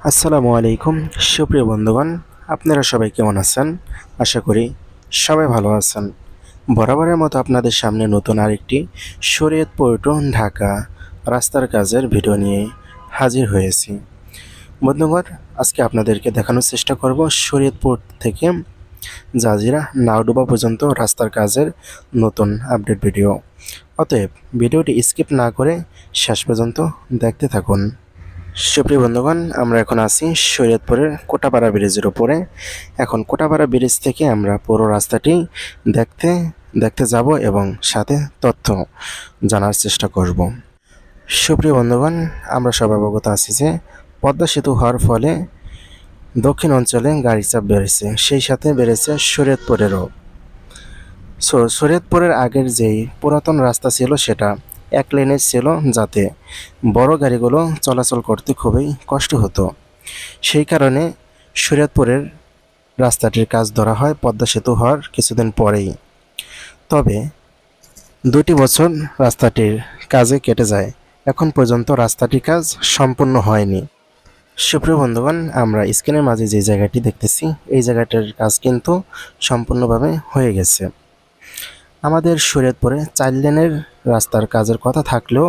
আসসালামু আলাইকুম। সুপ্রিয় বন্ধুগণ, আপনারা সবাই কেমন আছেন? আশা করি সবাই ভালো আছেন। বরাবরের মতো আপনাদের সামনে নতুন আরেকটি শরীয়তপুর টু ঢাকা রাস্তার কাজের ভিডিও নিয়ে হাজির হয়েছি। বন্ধুগণ, আজকে আপনাদেরকে দেখানোর চেষ্টা করব শরীয়তপুর থেকে জাজিরা নাওডুবা পর্যন্ত রাস্তার কাজের নতুন আপডেট ভিডিও। অতএব ভিডিওটি স্কিপ না করে শেষ পর্যন্ত দেখতে থাকুন। সুপ্রিয় বন্ধুগণ, আমরা এখন আছি শরীয়তপুরের কোটাপাড়া ব্রিজের উপরে। এখন কোটাপাড়া ব্রিজ থেকে আমরা পুরো রাস্তাটি দেখতে দেখতে যাব এবং সাথে তথ্য জানার চেষ্টা করব। সুপ্রিয় বন্ধুগণ, আমরা সব অবগত আছি যে পদ্মা সেতু হওয়ার ফলে দক্ষিণ অঞ্চলে গাড়ি চাপ বেড়েছে, সেই সাথে বেড়েছে শরীয়তপুরেরও সো শরীয়তপুরের আগের যেই পুরাতন রাস্তা ছিল সেটা এক লেনের ছিল যাতে বড় গাড়িগুলো চলাচল করতে খুবই কষ্ট হতো। সেই কারণে শরীয়তপুরের রাস্তাটির কাজ ধরা হয় পদ্মা সেতু হওয়ার কিছুদিন পরেই। তবে দুটি বছর রাস্তাটির কাজে কেটে যায়। এখন পর্যন্ত রাস্তাটির কাজ সম্পূর্ণ হয়নি। সুপ্রিয় বন্ধুগণ, আমরা স্ক্রিনের মাঝে যে জায়গাটি দেখতেছি, এই জায়গাটার কাজ কিন্তু সম্পূর্ণভাবে হয়ে গেছে। আমাদের শরীয়তপুরে চার লেনের রাস্তার কাজের কথা থাকলেও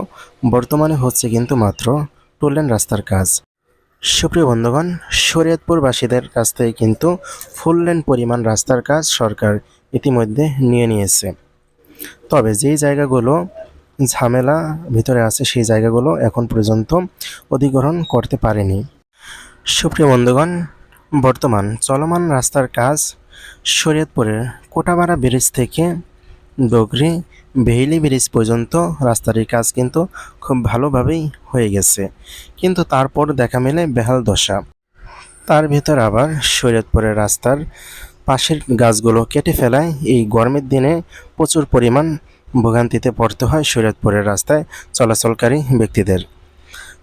বর্তমানে হচ্ছে কিন্তু মাত্র টু লেন রাস্তার কাজ। সুপ্রিয় বন্ধুগণ, শরীয়তপুরবাসীদের কাছ থেকে কিন্তু ফুল লেন পরিমাণ রাস্তার কাজ সরকার ইতিমধ্যে নিয়ে নিয়েছে। তবে যেই জায়গাগুলো ঝামেলা ভিতরে আছে সেই জায়গাগুলো এখন পর্যন্ত অধিগ্রহণ করতে পারেনি। সুপ্রিয় বন্ধুগণ, বর্তমান চলমান রাস্তার কাজ শরীয়তপুরের কোটাবাড়া ব্রিজ থেকে ডগরি বেহিলি ব্রিজ পর্যন্ত রাস্তাটির কাজ কিন্তু খুব ভালোভাবেই হয়ে গেছে। কিন্তু তারপর দেখা মেলে বেহাল দশা। তার ভিতর আবার শরীয়তপুরের রাস্তার পাশের গাছগুলো কেটে ফেলায় এই গরমের দিনে প্রচুর পরিমাণ ভোগান্তিতে পড়তে হয় শরীয়তপুরের রাস্তায় চলাচলকারী ব্যক্তিদের।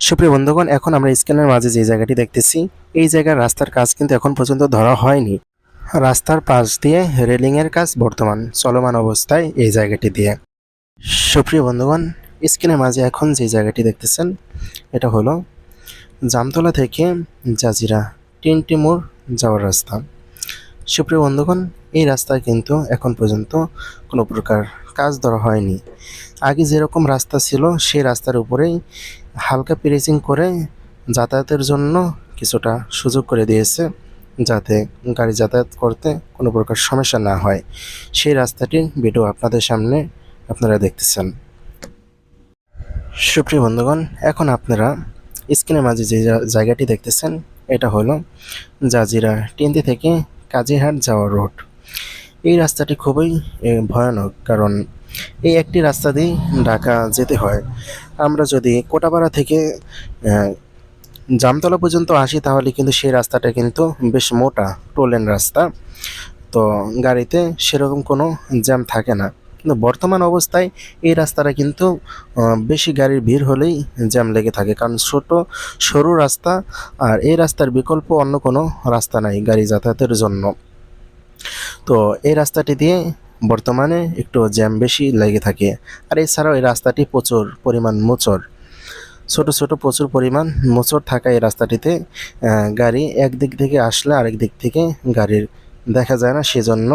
সুপ্রিয় বন্ধুগণ, এখন আমরা স্ক্রিনের মাঝে যে জায়গাটি দেখতেছি, এই জায়গার রাস্তার কাজ কিন্তু এখন পর্যন্ত ধরা হয়নি। রাস্তার পাশ দিয়ে রেলিংয়ের কাজ বর্তমান চলমান অবস্থায় এই জায়গাটি দিয়ে। সুপ্রিয় বন্ধুগণ, স্ক্রিনের মাঝে এখন যে জায়গাটি দেখতেছেন, এটা হলো জামতলা থেকে জাজিরা তিনটি মোড় যাওয়ার রাস্তা। সুপ্রিয় বন্ধুগণ, এই রাস্তায় কিন্তু এখন পর্যন্ত কোনো প্রকার কাজ ধরা হয়নি। আগে যেরকম রাস্তা ছিল, সেই রাস্তার উপরেই হালকা প্রেসিং করে যাতায়াতের জন্য কিছুটা সুযোগ করে দিয়েছে। যাতে গাড়ি যাতায়াত করতে কোনো প্রকার সমস্যা না হয়। সেই রাস্তাটির ভিডিও আপনাদের সামনে আপনারা দেখতেছেন। সুপ্রিয় বন্ধুগণ, এখন আপনারা স্ক্রিনের মাঝে যে জায়গাটি দেখতেছেন, এটা হলো জাজিরা টিন্দি থেকে কাজীহাট যাওয়ার রোড। এই রাস্তাটি খুবই ভয়ানক, কারণ এই একটি রাস্তা দিয়ে ঢাকা যেতে হয়। আমরা যদি কোটাপাড়া থেকে জামতলা পর্যন্ত আসি, তাহলে কিন্তু সেই রাস্তাটা কিন্তু বেশ মোটা টোলেন রাস্তা। তো গাড়িতে সেরকম কোনো জ্যাম থাকে না। কিন্তু বর্তমান অবস্থায় এই রাস্তাটা কিন্তু বেশি গাড়ির ভিড় হলেই জ্যাম লেগে থাকে। কারণ ছোট, সরু রাস্তা, আর এই রাস্তার বিকল্প অন্য কোনো রাস্তা নাই গাড়ি যাতায়াতের জন্য। তো এই রাস্তাটি দিয়ে বর্তমানে একটু জ্যাম বেশি লেগে থাকে। আর এছাড়াও এই রাস্তাটি প্রচুর পরিমাণ মোচর ছোট ছোট প্রচুর পরিমাণ মোচড় থাকা এই রাস্তাটিতে গাড়ি একদিক থেকে আসলে আরেক দিক থেকে গাড়ির দেখা যায় না সেজন্য।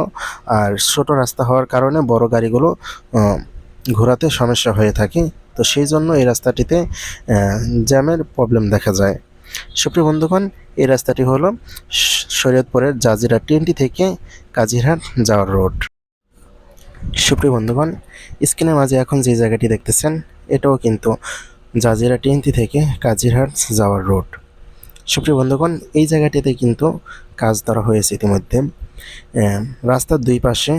আর ছোট রাস্তা হওয়ার কারণে বড় গাড়িগুলো ঘোরাতে সমস্যা হয়ে থাকে। তো সেই জন্য এই রাস্তাটিতে জ্যামের প্রবলেম দেখা যায়। সুপ্রিয় বন্ধুগণ, এই রাস্তাটি হলো শরীয়তপুরের জাজিরা টিএনটি থেকে কাজিরহাট যাওয়ার রোড। সুপ্রিয় বন্ধুগণ, স্ক্রিনের মাঝে এখন যে জায়গাটি দেখতেছেন, এটাও কিন্তু জাজিরা টিএনটি থেকে কাজিরহাট যাওয়ার রোড সুপ্রিয় বন্ধুগণ, এই জায়গাটিতে কিন্তু কাজ ধরা হয়েছে ইতিমধ্যে। রাস্তার দুই পাশে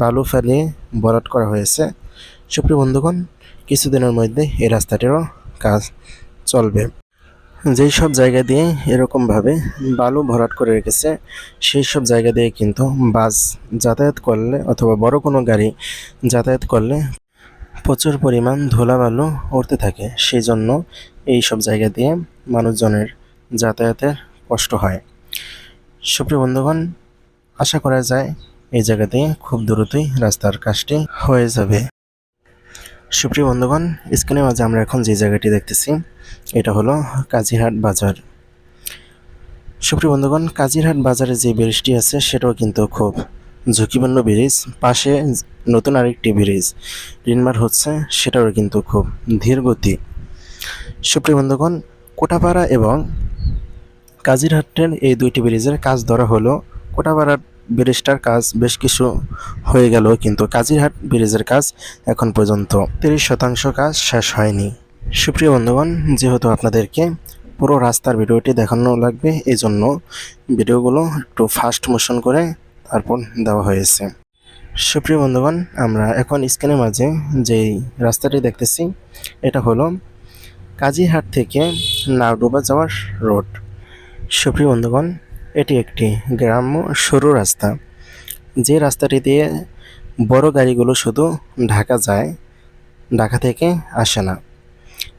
বালু ফেলিয়ে বরাট করা হয়েছে। সুপ্রিয় বন্ধুগণ, কিছুদিনের মধ্যে এই রাস্তাটিরও কাজ চলবে। যেই সব জায়গা দিয়ে এরকমভাবে বালু ভরাট করে রেখেছে, সেই সব জায়গা দিয়ে কিন্তু বাস যাতায়াত করলে অথবা বড় কোনো গাড়ি যাতায়াত করলে প্রচুর পরিমাণ ধুলা বালু উঠতে থাকে সেই জন্য এই সব জায়গা দিয়ে মানুষজনের যাতায়াতের কষ্ট হয়। সুপ্রিয় বন্ধুগণ, আশা করা যায় এই জায়গা দিয়ে খুব দ্রুতই রাস্তার কাজটি হয়ে যাবে। সুপ্রিয় বন্ধুগণ, স্ক্রিনের মাঝে আমরা এখন যে জায়গাটি দেখতেছি, এটা হলো কাজীহাট বাজার। সুপ্রিয় বন্ধুগণ, কাজিরহাট বাজারে যে ব্রিজটি আছে, সেটাও কিন্তু খুব ঝুঁকিপূর্ণ ব্রিজ পাশে নতুন আরেকটি ব্রিজ রিনমার হচ্ছে সেটাও কিন্তু খুব ধীর গতি। সুপ্রিয় বন্ধুগণ, কোটাপাড়া এবং কাজিরহাটের এই দুইটি ব্রিজের কাজ ধরা হলো। কোটাপাড়ার ব্রিজটার কাজ বেশ কিছু হয়ে গেল, কিন্তু কাজিরহাট ব্রিজের কাজ এখন পর্যন্ত তিরিশ শতাংশ কাজ শেষ হয়নি। সুপ্রিয় বন্ধুগণ, যেহেতু আপনাদেরকে পুরো রাস্তার ভিডিওটি দেখানো লাগবে এই জন্য ভিডিওগুলো একটু ফাস্ট মোশন করে তারপর দেওয়া হয়েছে। সুপ্রিয় বন্ধুগণ, আমরা এখন স্ক্রিনের মাঝে যেই রাস্তাটি দেখতেছি, এটা হলো কাজীহাট থেকে নাওডুবা যাওয়ার রোড। সুপ্রিয় বন্ধুগণ, এটি একটি গ্রাম্য সরু রাস্তা। যে রাস্তাটি দিয়ে বড় গাড়িগুলো শুধু ঢাকা যায়, ঢাকা থেকে আসে না।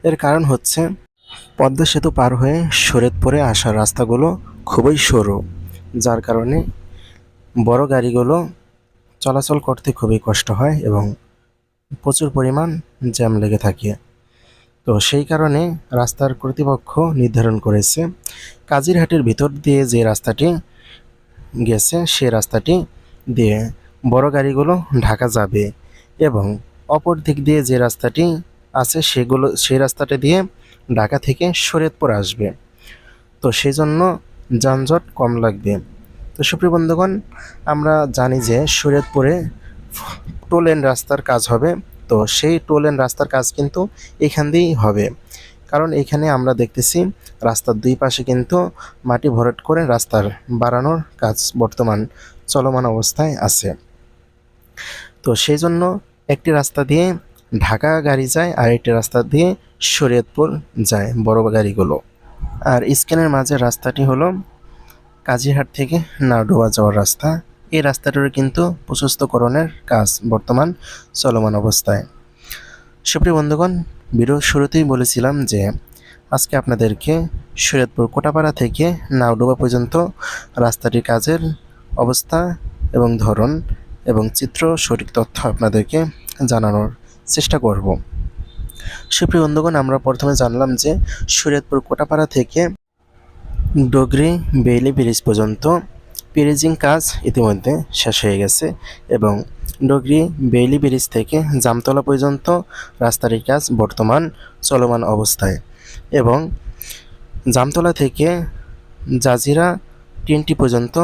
এর কারণ হচ্ছে পদ্মা সেতু পার হয়ে শরীয়তপুরে আসার রাস্তাগুলো খুবই সরু, যার কারণে বড় গাড়িগুলো চলাচল করতে খুবই কষ্ট হয় এবং প্রচুর পরিমাণ জ্যাম লেগে থাকে। তো সেই কারণে রাস্তার কর্তৃপক্ষ নির্ধারণ করেছে, কাজিরহাটের ভিতর দিয়ে যে রাস্তাটি গেছে, সে রাস্তাটি দিয়ে বড় গাড়িগুলো ঢাকা যাবে এবং অপর দিক দিয়ে যে রাস্তাটি আছে, সেগুলো, সেই রাস্তাটা দিয়ে ঢাকা থেকে শরীয়তপুর আসবে। তো সেই জন্য যানজট কম লাগবে। তো সুপ্রিয় বন্ধুগণ, আমরা জানি যে শরীয়তপুরে টোল লেন রাস্তার কাজ হবে। তো সেই টোল লেন রাস্তার কাজ কিন্তু এখান দিয়েই হবে। কারণ এখানে আমরা দেখতেছি রাস্তার দুই পাশে কিন্তু মাটি ভরাট করে রাস্তার বাড়ানোর কাজ বর্তমান চলমান অবস্থায় আছে। তো সেই জন্য একটি রাস্তা দিয়ে ঢাকা গাড়ি যায় আর একটি রাস্তা দিয়ে শরীয়তপুর যায় বড় গাড়িগুলো। আর স্ক্যানের মাঝে রাস্তাটি হলো কাজীহাট থেকে নাওডোবা যাওয়ার রাস্তা। এই রাস্তাটির কিন্তু প্রশস্তকরণের কাজ বর্তমান চলমান অবস্থায়। সুপ্রিয় বন্ধুগণ ভিডিওর শুরুতেই বলেছিলাম যে, আজকে আপনাদেরকে শরীয়তপুর কোটাপাড়া থেকে নাওডোবা পর্যন্ত রাস্তাটির কাজের অবস্থা এবং ধরন এবং চিত্র, সঠিক তথ্য আপনাদেরকে জানানোর চেষ্টা করব। সুপ্রিয় বন্ধুগণ, আমরা প্রথমে জানলাম যে শরীয়তপুর কোটাপাড়া থেকে ডগরি বেইলি ব্রিজ পর্যন্ত পেরেজিং কাজ ইতিমধ্যে শেষ হয়ে গেছে এবং ডগরি বেইলি ব্রিজ থেকে জামতলা পর্যন্ত রাস্তাটির কাজ বর্তমান চলমান অবস্থায় এবং জামতলা থেকে জাজিরা টিনটি পর্যন্ত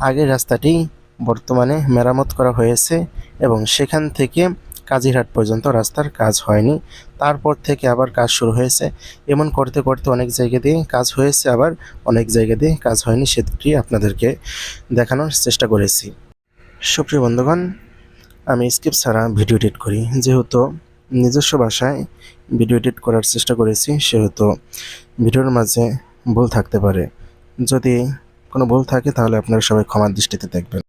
আগের রাস্তাটি বর্তমানে মেরামত করা হয়েছে এবং সেখান থেকে কাজিরহাট পর্যন্ত রাস্তার কাজ হয়নি। তারপর থেকে আবার কাজ শুরু হয়েছে। এমন করতে করতে অনেক জায়গা দিয়ে কাজ হয়েছে, আবার অনেক জায়গা দিয়ে কাজ হয়নি সেটি আপনাদেরকে দেখানোর চেষ্টা করেছি। সুপ্রিয় বন্ধুগণ, আমি স্কিপ ছাড়া ভিডিও এডিট করি। যেহেতু নিজস্ব ভাষায় ভিডিও এডিট করার চেষ্টা করেছি, সেহেতু ভিডিওর মাঝে ভুল থাকতে পারে। যদি কোনো ভুল থাকে, তাহলে আপনারা সবাই ক্ষমার দৃষ্টিতে দেখবেন।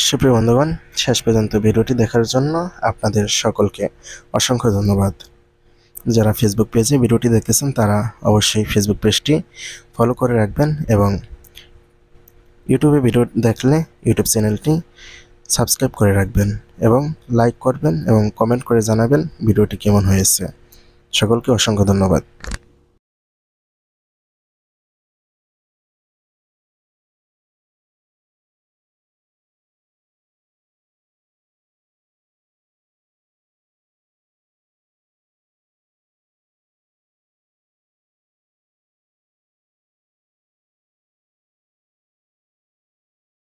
সুপ্রিয় বন্ধুগণ, শেষ পর্যন্ত ভিডিওটি দেখার জন্য আপনাদের সকলকে অসংখ্য ধন্যবাদ। যারা ফেসবুক পেজে ভিডিওটি দেখতেছেন, তারা অবশ্যই ফেসবুক পেজটি ফলো করে রাখবেন এবং ইউটিউবে ভিডিও দেখলে ইউটিউব চ্যানেলটি সাবস্ক্রাইব করে রাখবেন এবং লাইক করবেন এবং কমেন্ট করে জানাবেন ভিডিওটি কেমন হয়েছে। সকলকে অসংখ্য ধন্যবাদ।